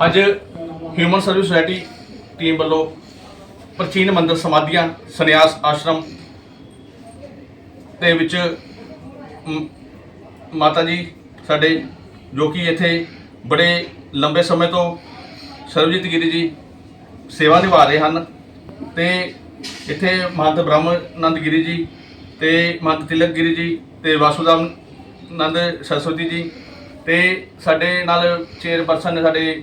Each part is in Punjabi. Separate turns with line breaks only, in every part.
ਅੱਜ ਹਿਊਮਨ ਸਰਵਿਸ ਸੁਸਾਇਟੀ ਟੀਮ ਵੱਲੋਂ ਪ੍ਰਾਚੀਨ ਮੰਦਰ ਸਮਾਧੀਆਂ, ਸੰਨਿਆਸ ਆਸ਼ਰਮ ਦੇ ਵਿੱਚ ਮਾਤਾ ਜੀ ਸਾਡੇ ਜੋ ਕਿ ਇੱਥੇ ਬੜੇ ਲੰਬੇ ਸਮੇਂ ਤੋਂ ਸਰਬਜੀਤ ਗਿਰੀ ਜੀ ਸੇਵਾ ਨਿਭਾ ਰਹੇ ਹਨ ਤੇ ਇੱਥੇ ਮਹੰਤ ਬ੍ਰਹਮਾਨੰਦ ਗਿਰੀ ਜੀ ਤੇ ਮਹੰਤ ਤਿਲਕ ਗਿਰੀ ਜੀ ਤੇ ਵਾਸੂਦਾਮ ਨੰਦ ਸਰਸਵਤੀ ਜੀ ਤੇ ਸਾਡੇ ਨਾਲ ਚੇਅਰਪਰਸਨ ਨੇ ਸਾਡੇ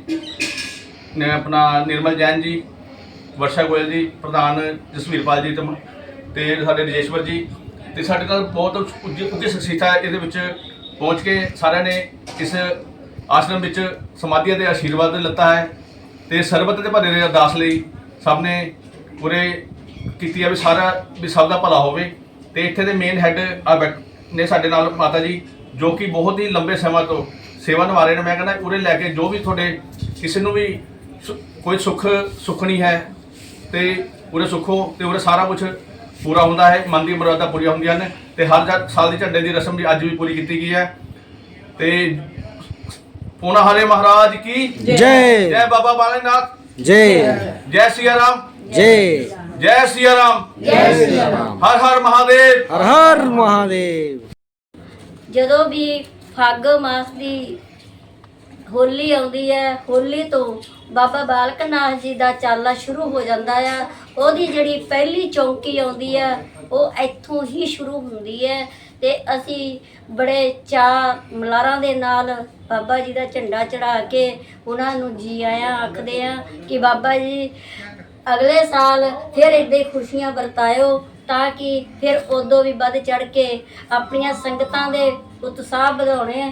ਨੇ ਆਪਣਾ ਨਿਰਮਲ ਜੈਨ ਜੀ, ਵਰਸ਼ਾ ਗੋਇਲ ਜੀ, ਪ੍ਰਧਾਨ ਜਸਵੀਰਪਾਲ ਜੀ ਤੇ ਮ- ਸਾਡੇ ਰਜੇਸ਼ਵਰ ਜੀ। ਤੇ ਸਾਡੇ ਨਾਲ ਬਹੁਤ ਉੱਚ ਉੱਚ ਸ਼ਖਸੀਅਤਾਂ ਇਹਦੇ ਵਿੱਚ ਪਹੁੰਚ ਕੇ ਸਾਰਿਆਂ ਨੇ ਇਸ ਆਸ਼ਰਮ ਵਿੱਚ ਸਮਾਧੀਆਂ ਦੇ ਆਸ਼ੀਰਵਾਦ ਲਿੱਤਾ ਹੈ ਤੇ ਸਰਬਤ ਦੇ ਭਲੇ ਦੇ ਅਰਦਾਸ ਲਈ ਸਭ ਨੇ ਪੂਰੇ ਕੀਤੀ ਹੈ ਵੀ ਸਾਰਾ ਵੀ ਸਭ ਦਾ ਭਲਾ ਹੋਵੇ। ਤੇ ਇੱਥੇ ਦੇ ਮੇਨ ਹੈੱਡ ਆ ਬੈਠ ਨੇ ਸਾਡੇ ਨਾਲ ਮਾਤਾ ਜੀ, ਜੋ ਕਿ ਬਹੁਤ ਹੀ ਲੰਬੇ ਸਮਾਂ ਤੋਂ ਸੇਵਾ ਨਿਭਾ ਰਹੇ ਨੇ। ਮੈਂ ਕਹਿੰਦਾ ਉਰੇ ਲੈ ਕੇ ਜੋ ਵੀ ਤੁਹਾਡੇ ਕਿਸੇ ਨੂੰ ਵੀ ਕੋਈ ਸੁੱਖ ਸੁਖਣੀ ਹੈ ਤੇ ਉਰੇ ਸੁੱਖੋ ਤੇ ਉਰੇ ਸਾਰਾ ਕੁਝ ਪੂਰਾ ਹੁੰਦਾ ਹੈ ਮਨ ਦੀ ਮੁਰਾਦਾਂ ਪੂਰੀਆਂ ਹੁੰਦੀਆਂ ਨੇ ਤੇ ਹਰ ਜਾ- ਸਾਲ ਦੀ ਝੰਡੇ ਦੀ ਰਸਮ ਵੀ ਅੱਜ ਵੀ ਪੂਰੀ ਕੀਤੀ ਗਈ ਹੈ। ਤੇ ਪੂਨਾ ਹਰੇ ਮਹਾਰਾਜ ਕੀ?
ਜੈ।
ਜੈ ਬਾਬਾ ਬਾਲੇਨਾਥ।
ਜੈ।
ਜੈ ਸਿया ਰਾਮ
ਜੈ।
ਜੈ ਸਿया ਰਾਮ
ਜੈ ਸ਼੍ਰੀ ਰਾਮ
ਹਰ ਹਰ ਮਹਾਦੇਵ।
ਹਰ ਹਰ ਮਹਾਦੇਵ।
ਜਦੋਂ ਵੀ ਫੱਗ ਮਾਸ ਦੀ ਹੋਲੀ ਆਉਂਦੀ ਹੈ, ਹੋਲੀ ਤੋਂ ਬਾਬਾ ਬਾਲਕ ਨਾਥ ਜੀ ਦਾ ਚਾਲਾ ਸ਼ੁਰੂ ਹੋ ਜਾਂਦਾ ਆ। ਉਹਦੀ ਜਿਹੜੀ ਪਹਿਲੀ ਚੌਂਕੀ ਆਉਂਦੀ ਆ ਉਹ ਇੱਥੋਂ ਹੀ ਸ਼ੁਰੂ ਹੁੰਦੀ ਹੈ ਤੇ ਅਸੀਂ ਬੜੇ ਚਾਅ ਮਲਾਰਾਂ ਦੇ ਨਾਲ ਬਾਬਾ ਜੀ ਦਾ ਝੰਡਾ ਚੜਾ ਕੇ ਉਹਨਾਂ ਨੂੰ ਜੀ ਆਇਆਂ ਆਖਦੇ ਆ ਕਿ ਬਾਬਾ ਜੀ, ਅਗਲੇ ਸਾਲ ਫਿਰ ਇਦਾਂ ਹੀ ਖੁਸ਼ੀਆਂ ਵਰਤਾਇਓ ਤਾਂ ਕਿ ਫਿਰ ਉਦੋਂ ਵੀ ਵੱਧ ਚੜ ਕੇ ਆਪਣੀਆਂ ਸੰਗਤਾਂ ਦੇ ਉਤਸ਼ਾਹ ਵਧਾਉਣੇ